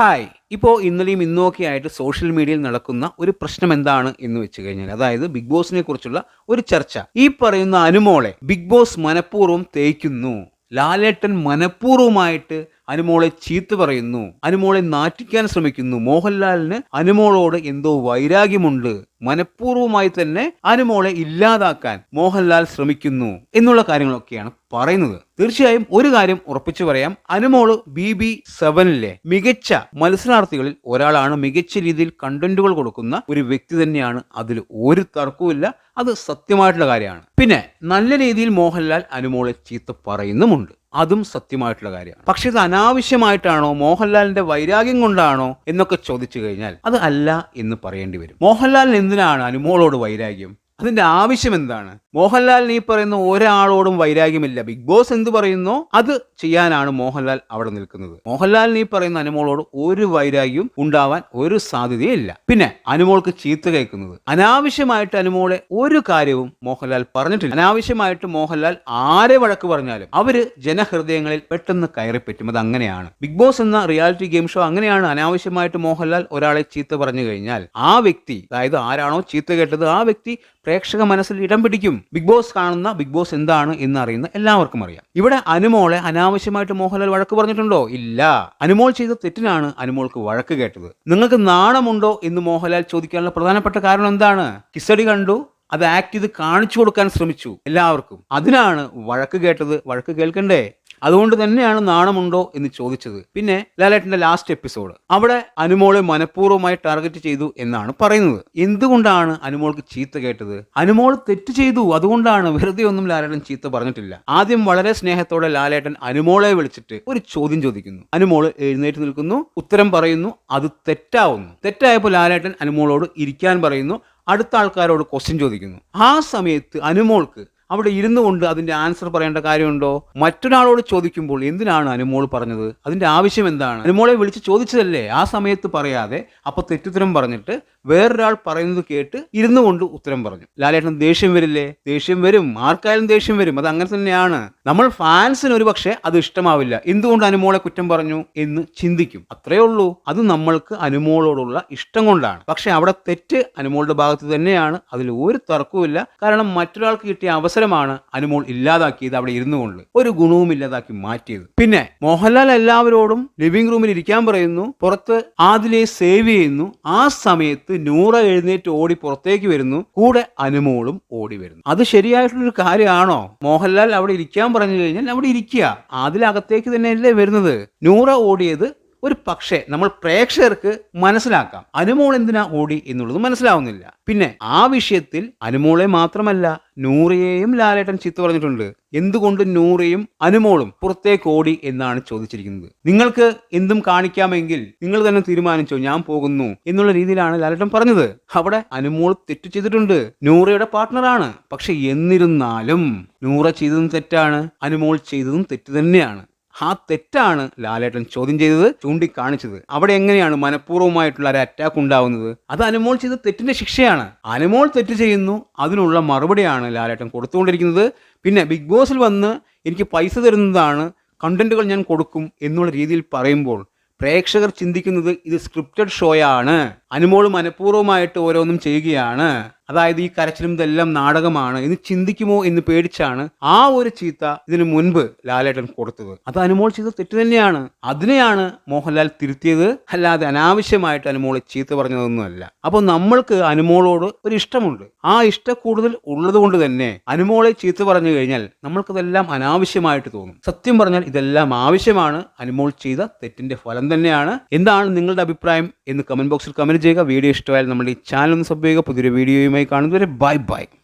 Hi. ഇപ്പോൾ ഇന്നലെയും ഇന്നുമൊക്കെ ആയിട്ട് സോഷ്യൽ മീഡിയയിൽ നടക്കുന്ന ഒരു പ്രശ്നം എന്താണ് എന്ന് വെച്ച് കഴിഞ്ഞാൽ അതായത് ബിഗ് ബോസിനെ കുറിച്ചുള്ള ഒരു ചർച്ച. ഈ പറയുന്ന അനുമോളെ ബിഗ് ബോസ് മനഃപൂർവം തേയ്ക്കുന്നു. ലാലേട്ടൻ മനഃപൂർവമായിട്ട് അനുമോളെ ചീത്ത പറയുന്നു അനുമോളെ നാറ്റിക്കാൻ ശ്രമിക്കുന്നു. മോഹൻലാലിന് അനുമോളോട് എന്തോ വൈരാഗ്യമുണ്ട്. മനഃപൂർവമായി തന്നെ അനുമോളെ ഇല്ലാതാക്കാൻ മോഹൻലാൽ ശ്രമിക്കുന്നു എന്നുള്ള കാര്യങ്ങളൊക്കെയാണ് പറയുന്നത്. തീർച്ചയായും ഒരു കാര്യം ഉറപ്പിച്ചു പറയാം. അനുമോൾ ബി ബി സെവനിലെ മികച്ച മത്സരാർത്ഥികളിൽ ഒരാളാണ്. മികച്ച രീതിയിൽ കണ്ടന്റുകൾ കൊടുക്കുന്ന ഒരു വ്യക്തി തന്നെയാണ്. അതിൽ ഒരു തർക്കവുമില്ല. അത് സത്യമായിട്ടുള്ള കാര്യമാണ്. പിന്നെ നല്ല രീതിയിൽ മോഹൻലാൽ അനുമോളെ ചീത്ത പറയുന്നുമുണ്ട്. അതും സത്യമായിട്ടുള്ള കാര്യമാണ്. പക്ഷെ ഇത് അനാവശ്യമായിട്ടാണോ? മോഹൻലാലിന്റെ വൈരാഗ്യം കൊണ്ടാണോ? എന്നൊക്കെ ചോദിച്ചു കഴിഞ്ഞാൽ അത് അല്ല എന്ന് പറയേണ്ടി വരും. മോഹൻലാലിന് എന്തിനാണ് അനുമോളോട് വൈരാഗ്യം? അതിന്റെ ആവശ്യം എന്താണ്? മോഹൻലാൽ നീ പറയുന്ന ഒരാളോടും വൈരാഗ്യമില്ല. ബിഗ് ബോസ് എന്ത് പറയുന്നു അത് ചെയ്യാനാണ് മോഹൻലാൽ അവിടെ നിൽക്കുന്നത്. മോഹൻലാൽ നീ പറയുന്ന അനുമോളോട് ഒരു വൈരാഗ്യവും ഉണ്ടാവാൻ ഒരു സാധ്യതയില്ല പിന്നെ അനുമോൾക്ക് ചീത്ത കേൾക്കുന്നത്. അനാവശ്യമായിട്ട് അനുമോളെ ഒരു കാര്യവും മോഹൻലാൽ പറഞ്ഞിട്ടില്ല. അനാവശ്യമായിട്ട് മോഹൻലാൽ ആരെ വഴക്ക് പറഞ്ഞാലും അവർ ജനഹൃദയങ്ങളിൽ പെട്ടെന്ന് കയറിപ്പറ്റും. അത് അങ്ങനെയാണ്. ബിഗ് ബോസ് എന്ന റിയാലിറ്റി ഗെയിം ഷോ അങ്ങനെയാണ് അനാവശ്യമായിട്ട് മോഹൻലാൽ ഒരാളെ ചീത്ത പറഞ്ഞു കഴിഞ്ഞാൽ ആ വ്യക്തി അതായത് ആരാണോ ചീത്ത കേട്ടത് ആ വ്യക്തി പ്രേക്ഷക മനസ്സിൽ ഇടം പിടിക്കും. ബിഗ് ബോസ് കാണുന്ന ബിഗ് ബോസ് എന്താണ് എന്ന് അറിയുന്ന എല്ലാവർക്കും അറിയാം. ഇവിടെ അനുമോളെ അനാവശ്യമായിട്ട് മോഹൻലാൽ വഴക്ക് പറഞ്ഞിട്ടുണ്ടോ? ഇല്ല. അനുമോൾ ചെയ്ത തെറ്റിനാണ് അനുമോൾക്ക് വഴക്ക് കേട്ടത്. നിങ്ങൾക്ക് നാണമുണ്ടോ എന്ന് മോഹൻലാൽ ചോദിക്കാനുള്ള പ്രധാനപ്പെട്ട കാരണം എന്താണ്? കിസടി കണ്ടു. അത് ആക്ട് ചെയ്ത് കാണിച്ചു കൊടുക്കാൻ ശ്രമിച്ചു. എല്ലാവർക്കും. അതിനാണ് വഴക്ക് കേട്ടത്. വഴക്ക് കേൾക്കണ്ടേ? അതുകൊണ്ട് തന്നെയാണ് നാണമുണ്ടോ എന്ന് ചോദിച്ചത്. പിന്നെ ലാലേട്ടന്റെ ലാസ്റ്റ് എപ്പിസോഡ് അവിടെ അനുമോളെ മനഃപൂർവമായി ടാർഗറ്റ് ചെയ്തു എന്നാണ് പറയുന്നത്. എന്തുകൊണ്ടാണ് അനുമോൾക്ക് ചീത്ത കേട്ടത്? അനുമോൾ തെറ്റ് ചെയ്തു അതുകൊണ്ടാണ് വെറുതെ ഒന്നും ലാലേട്ടൻ ചീത്ത പറഞ്ഞിട്ടില്ല. ആദ്യം വളരെ സ്നേഹത്തോടെ ലാലേട്ടൻ അനുമോളെ വിളിച്ചിട്ട് ഒരു ചോദ്യം ചോദിക്കുന്നു. അനുമോൾ എഴുന്നേറ്റ് നിൽക്കുന്നു ഉത്തരം പറയുന്നു അത് തെറ്റാവുന്നു. തെറ്റായപ്പോൾ ലാലേട്ടൻ അനുമോളോട് ഇരിക്കാൻ പറയുന്നു അടുത്ത ആൾക്കാരോട് ക്വസ്റ്റ്യൻ ചോദിക്കുന്നു. ആ സമയത്ത് അനുമോൾക്ക് അവിടെ ഇരുന്നു കൊണ്ട് അതിന്റെ ആൻസർ പറയേണ്ട കാര്യമുണ്ടോ? മറ്റൊരാളോട് ചോദിക്കുമ്പോൾ എന്തിനാണ് അനുമോൾ പറഞ്ഞത്? അതിന്റെ ആവശ്യം എന്താണ്? അനുമോളെ വിളിച്ച് ചോദിച്ചതല്ലേ? ആ സമയത്ത് പറയാതെ അപ്പോൾ തെറ്റുത്തരം പറഞ്ഞിട്ട് വേറൊരാൾ പറയുന്നത് കേട്ട് ഇരുന്നു കൊണ്ട് ഉത്തരം പറഞ്ഞു. ലാലേട്ടൻ ദേഷ്യം വരില്ലേ? ദേഷ്യം വരും. ആർക്കായാലും ദേഷ്യം വരും. അത് അങ്ങനെ തന്നെയാണ്. നമ്മൾ ഫാൻസിന് ഒരു പക്ഷേ അത് ഇഷ്ടമാവില്ല. എന്തുകൊണ്ട് അനുമോളെ കുറ്റം പറഞ്ഞു എന്ന് ചിന്തിക്കും. അത്രയേ ഉള്ളൂ. അത് നമ്മൾക്ക് അനുമോളോടുള്ള ഇഷ്ടം കൊണ്ടാണ്. പക്ഷെ അവിടെ തെറ്റ് അനുമോളുടെ ഭാഗത്ത് തന്നെയാണ്. അതിൽ ഒരു തർക്കവുമില്ല. കാരണം മറ്റൊരാൾക്ക് കിട്ടിയ അവസരമാണ് അനുമോൾ ഇല്ലാതാക്കിയത് അവിടെ ഇരുന്നു കൊണ്ട്. ഒരു ഗുണവും ഇല്ലാതാക്കി മാറ്റിയത്. പിന്നെ മോഹൻലാൽ എല്ലാവരോടും ലിവിംഗ് റൂമിൽ ഇരിക്കാൻ പറയുന്നു. പുറത്ത് ആദിലെ സേവ് ചെയ്യുന്നു. ആ സമയത്ത് നൂറ എഴുന്നേറ്റ് ഓടി പുറത്തേക്ക് വരുന്നു. കൂടെ അനുമോളും ഓടി വരുന്നു. അത് ശരിയായിട്ടുള്ളൊരു കാര്യമാണോ? മോഹൻലാൽ അവിടെ ഇരിക്കാൻ പറഞ്ഞു കഴിഞ്ഞാൽ അവിടെ ഇരിക്കുക. അതിലകത്തേക്ക് തന്നെയല്ലേ വരുന്നത്. നൂറ ഓടിയത് ഒരു പക്ഷേ നമ്മൾ പ്രേക്ഷകർക്ക് മനസ്സിലാക്കാം. അനുമോൾ എന്തിനാ ഓടി എന്നുള്ളത് മനസ്സിലാവുന്നില്ല. പിന്നെ ആ വിഷയത്തിൽ അനുമോളെ മാത്രമല്ല നൂറിയെയും ലാലേട്ടൻ ചിത്ത പറഞ്ഞിട്ടുണ്ട്. എന്തുകൊണ്ട് നൂറയും അനുമോളും പുറത്തേക്ക് ഓടി എന്നാണ് ചോദിച്ചിരിക്കുന്നത്. നിങ്ങൾക്ക് എന്തും കാണിക്കാമെങ്കിൽ നിങ്ങൾ തന്നെ തീരുമാനിച്ചോ ഞാൻ പോകുന്നു എന്നുള്ള രീതിയിലാണ് ലാലേട്ടൻ പറഞ്ഞത്. അവിടെ അനുമോൾ തെറ്റ് ചെയ്തിട്ടുണ്ട്. നൂറയുടെ പാർട്ട്ണറാണ് പക്ഷെ എന്നിരുന്നാലും നൂറ ചെയ്തതും തെറ്റാണ്. അനുമോൾ ചെയ്തതും തെറ്റ് തന്നെയാണ്. ആ തെറ്റാണ് ലാലേട്ടൻ ചോദ്യം ചെയ്തത് ചൂണ്ടിക്കാണിച്ചത്. അവിടെ എങ്ങനെയാണ് മനഃപൂർവമായിട്ടുള്ള ഒരു അറ്റാക്ക് ഉണ്ടാവുന്നത്? അത് അനുമോൾ ചെയ്ത തെറ്റിന്റെ ശിക്ഷയാണ്. അനുമോൾ തെറ്റ് ചെയ്യുന്നു അതിനുള്ള മറുപടിയാണ് ലാലേട്ടൻ കൊടുത്തുകൊണ്ടിരിക്കുന്നത്. പിന്നെ ബിഗ് ബോസിൽ വന്ന് എനിക്ക് പൈസ തരുന്നതാണ് കണ്ടന്റുകൾ ഞാൻ കൊടുക്കും എന്നുള്ള രീതിയിൽ പറയുമ്പോൾ പ്രേക്ഷകർ ചിന്തിക്കുന്നത് ഇത് സ്ക്രിപ്റ്റഡ് ഷോയാണ് അനുമോൾ മനഃപൂർവമായിട്ട് ഓരോന്നും ചെയ്യുകയാണ്. അതായത് ഈ കരച്ചിലും ഇതെല്ലാം നാടകമാണ്. എന്ന് ചിന്തിക്കുമോ എന്ന് പേടിച്ചാണ് ആ ഒരു ചീത്ത ഇതിനു മുൻപ് ലാലേട്ടൻ കൊടുത്തത്. അത് അനുമോൾ ചെയ്ത തെറ്റ് തന്നെയാണ്. അതിനെയാണ് മോഹൻലാൽ തിരുത്തിയത്. അല്ലാതെ അനാവശ്യമായിട്ട് അനുമോൾ ചീത്ത പറഞ്ഞതൊന്നുമല്ല. അപ്പോൾ നമ്മൾക്ക് അനുമോളോട് ഒരു ഇഷ്ടമുണ്ട്. ആ ഇഷ്ട കൂടുതൽ ഉള്ളത് കൊണ്ട് തന്നെ അനുമോളെ ചീത്ത പറഞ്ഞു കഴിഞ്ഞാൽ നമ്മൾക്കതെല്ലാം അനാവശ്യമായിട്ട് തോന്നും. സത്യം പറഞ്ഞാൽ ഇതെല്ലാം ആവശ്യമാണ്. അനുമോൾ ചെയ്ത തെറ്റിന്റെ ഫലം തന്നെയാണ്. എന്താണ് നിങ്ങളുടെ അഭിപ്രായം എന്ന് കമന്റ് ബോക്സിൽ കമന്റ് ചെയ്യുക. വീഡിയോ ഇഷ്ടമായാൽ നമ്മുടെ ഈ ചാനൽ ഒന്ന് സബ് ചെയ്യുക. പുതിയൊരു വീഡിയോയുമായി കാണുന്നതുവരെ ബൈ ബൈ.